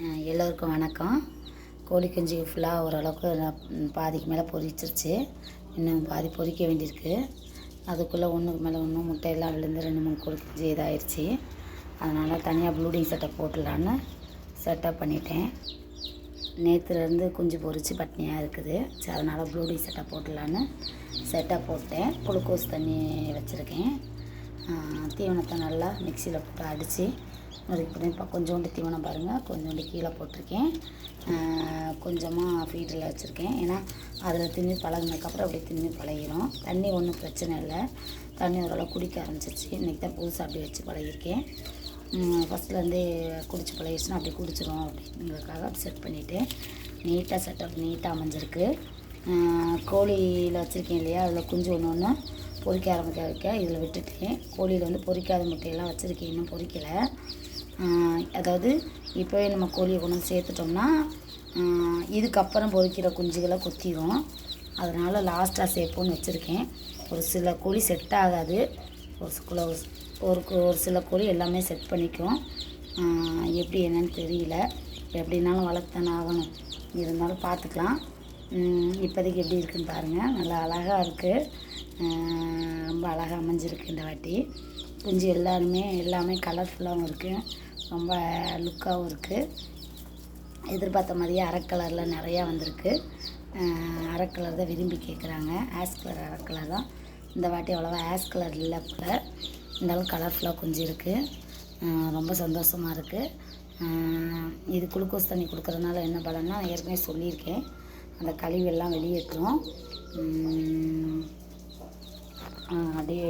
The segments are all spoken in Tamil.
எல்லோருக்கும் வணக்கம். கோழி குஞ்சு ஃபுல்லாக ஓரளவுக்கு பாதிக்கு மேலே பொரிச்சிருச்சு இன்னும் பாதி பொரிக்க வேண்டியிருக்கு. அதுக்குள்ளே ஒன்றுக்கு மேலே ஒன்று முட்டையெல்லாம் விழுந்து ரெண்டு மூணு கோழி குஞ்சு இதாகிடுச்சு அதனால் தனியாக ப்ளூடிங் செட்டப் போட்டுடலான்னு செட்டப் பண்ணிட்டேன். நேற்றுலேருந்து குஞ்சு பொரிச்சு பட்னியாக இருக்குது. சரி அதனால் ப்ளூடிங் செட்டப் போட்டுடலான்னு செட்டப் போட்டேன். குளுக்கோஸ் தண்ணி வச்சுருக்கேன். தீவனத்தை நல்லா மிக்சியில் போட்டு அடித்து நொறுக்கி போட்டு இப்போ கொஞ்சோண்டு தீவனம் பாருங்கள் கொஞ்சோண்டு கீழே போட்டிருக்கேன். கொஞ்சமாக ஃபீடரில் வச்சுருக்கேன். ஏன்னா அதில் திரும்பி பழகினதுக்கப்புறம் அப்படியே திரும்பி பழகிடும் தண்ணி ஒன்றும் பிரச்சனை இல்லை. தண்ணி ஓரளவு குடிக்க ஆரம்பிச்சிருச்சு. இன்றைக்கி தான் புதுசாக அப்படி வச்சு பழகிருக்கேன் ஃபஸ்ட்லேருந்தே குடிச்சு பழகிடுச்சுன்னா அப்படி குடிச்சிரும் அப்படிங்கிறதுக்காக அப்படி செட் பண்ணிவிட்டு நீட்டாக செட்டப் நீட்டாக அமைஞ்சிருக்கு. கோழியில் வச்சுருக்கேன் இல்லையா? அதில் குஞ்சு ஒன்று ஒன்று பொரிக்க ஆரம்பிக்க வைக்க. இதில் விட்டுட்டேன் கோழியில் வந்து பொரிக்காத முட்டையெல்லாம் வச்சுருக்கேன். இன்னும் பொரிக்கலை அதாவது இப்போவே நம்ம கோழியை கொண்டு வந்து சேர்த்துட்டோம்னா இதுக்கப்புறம் பொறிக்கிற குஞ்சுகளை கொத்திடும் அதனால் லாஸ்ட்டாக சேர்ப்போன்னு வச்சுருக்கேன். ஒரு சில கோழி செட் ஆகாது. ஒரு சில ஒரு ஒரு சில கோழி எல்லாமே செட் பண்ணிக்கும். எப்படி என்னன்னு தெரியல. எப்படினாலும் வளர்த்தானே ஆகணும். இருந்தாலும் பார்த்துக்கலாம். இப்போதைக்கு எப்படி இருக்குன்னு பாருங்கள் நல்லா அழகாக இருக்குது ரொம்ப அழகாக அமைஞ்சிருக்கு இந்த வாட்டி. குஞ்சு எல்லாருமே எல்லாமே கலர்ஃபுல்லாகவும் இருக்குது ரொம்ப லுக்காகவும் இருக்குது எதிர்பார்த்த மாதிரியே அரை கலரில் நிறையா வந்திருக்கு. அரை கலர் தான் விரும்பி கேட்குறாங்க ஆஸ் கலர் அரை கலர் தான். இந்த வாட்டி அவ்வளோவா ஆஸ் கலர் இல்லை போல். இருந்தாலும் கலர்ஃபுல்லாக கொஞ்சம் இருக்குது ரொம்ப சந்தோஷமாக இருக்குது இது குளுக்கோஸ் தண்ணி கொடுக்குறதுனால என்ன பலன்னா ஏற்கனவே சொல்லியிருக்கேன். அந்த கழிவெல்லாம் வெளியேற்றும். அப்படியே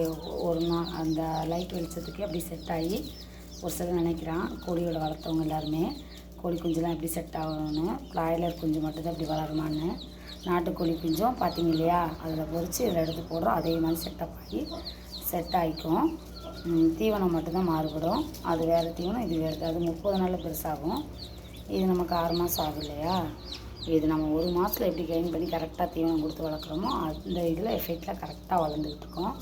ஒரு நாள் அந்த லைட் வெளிச்சத்துக்கு அப்படியே செட் ஆகி ஒரு சிலர் நினைக்கிறான் கோழியோட வளர்த்தவங்க எல்லாருமே கோழி குஞ்சுலாம் எப்படி செட் ஆகணும்னு பிராய்லர் குஞ்சு மட்டும்தான் இப்படி வளருமான்னு நாட்டுக்கோழி குஞ்சும் பார்த்தீங்க இல்லையா அதில் பொறிச்சு இதில் எடுத்து போடுறோம் அதே மாதிரி செட்டப் ஆகி செட் ஆகிக்கும். தீவனம் மட்டும்தான் மாறுபடும். அது வேறு தீவனம் இது வேறு அது முப்பது நாளில் பெருசாகும். இது நமக்கு ஆறு மாதம் ஆகும் இல்லையா? இது நம்ம ஒரு மாதத்தில் எப்படி கெயின் பண்ணி கரெக்டாக தீவனம் கொடுத்து வளர்க்குறோமோ அந்த இதில் எஃபெக்டில் கரெக்டாக வளர்ந்துக்கிட்டு இருக்கோம்.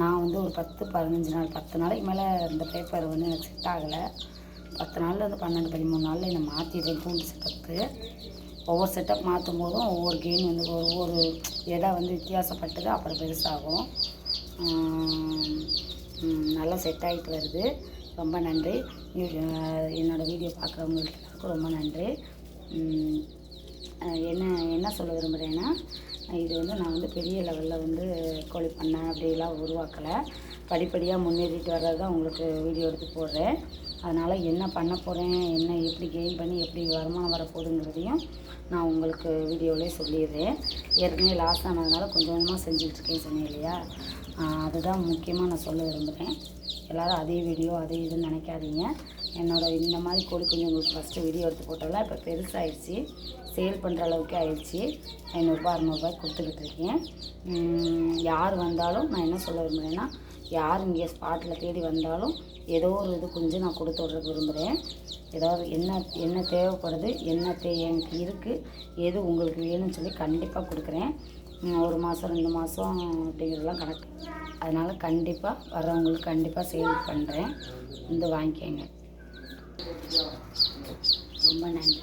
நான் வந்து ஒரு பத்து பதினஞ்சு நாள் பத்து நாளைக்கு மேலே இந்த பேப்பர் வந்து எனக்கு செட் ஆகலை. பத்து நாளில் இருந்து பன்னெண்டு பதிமூணு நாளில் என்னை மாற்றிடுறேன் கூண்டு செட்டப்புக்கு ஒவ்வொரு செட்டப் மாற்றும் போதும் ஒவ்வொரு கெயின் வந்து ஒவ்வொரு இடம் வந்து வித்தியாசப்பட்டது அப்புறம் பெருசாகும். நல்லா செட் ஆகிட்டு வருது. ரொம்ப நன்றி. என்னோடய வீடியோ பார்க்குறவங்களுக்கு ரொம்ப நன்றி. என்ன என்ன சொல்ல விரும்புகிறேன்னா இது வந்து நான் வந்து பெரிய லெவலில் வந்து கோழி பண்ணை அப்படிலாம் உருவாக்கலை. படிப்படியாக முன்னேறிட்டு வர்றது தான் உங்களுக்கு வீடியோ எடுத்து போடுறேன். அதனால் என்ன பண்ண போகிறேன் என்ன எப்படி கெயின் பண்ணி எப்படி வருமானம் வரப்போகுதுங்கிறதையும் நான் உங்களுக்கு வீடியோவிலே சொல்லிடுறேன். ஏற்கனவே லாஸ் ஆனதுனால கொஞ்சம் கொஞ்சமாக செஞ்சுக்கிட்டு இருக்கேன் சொன்னேன் இல்லையா? அதுதான் முக்கியமாக நான் சொல்ல விரும்புகிறேன் எல்லோரும் அதே வீடியோ அதே இதுன்னு நினைக்காதீங்க. என்னோட இந்த மாதிரி கோழி குஞ்சு உங்களுக்கு ஃபஸ்ட்டு வீடியோ எடுத்து போட்டோம்ல இப்போ பெருசாகிடுச்சு சேல் பண்ணுற அளவுக்கு ஆயிடுச்சு. ஐநூறுரூபா அறநூறுபாய்க்கு கொடுத்துக்கிட்டு இருக்கேன். யார் வந்தாலும் நான் என்ன சொல்ல விரும்புகிறேன்னா யார் இங்கே ஸ்பாட்டில் தேடி வந்தாலும் ஏதோ ஒரு இது கொஞ்சம் நான் கொடுத்து விட்ற விரும்புகிறேன் ஏதாவது என்ன என்ன தேவைப்படுது என்ன தே எனக்கு இருக்குது எது உங்களுக்கு வேணும்னு சொல்லி கண்டிப்பாக கொடுக்குறேன். ஒரு மாதம் ரெண்டு மாதம் அப்படிங்கிறதெல்லாம் கணக்கு. அதனால் கண்டிப்பாக வர்றவங்களுக்கு கண்டிப்பாக சேல் பண்ணுறேன் வந்து வாங்கிக்கோங்க. ரொம்ப நன்றி.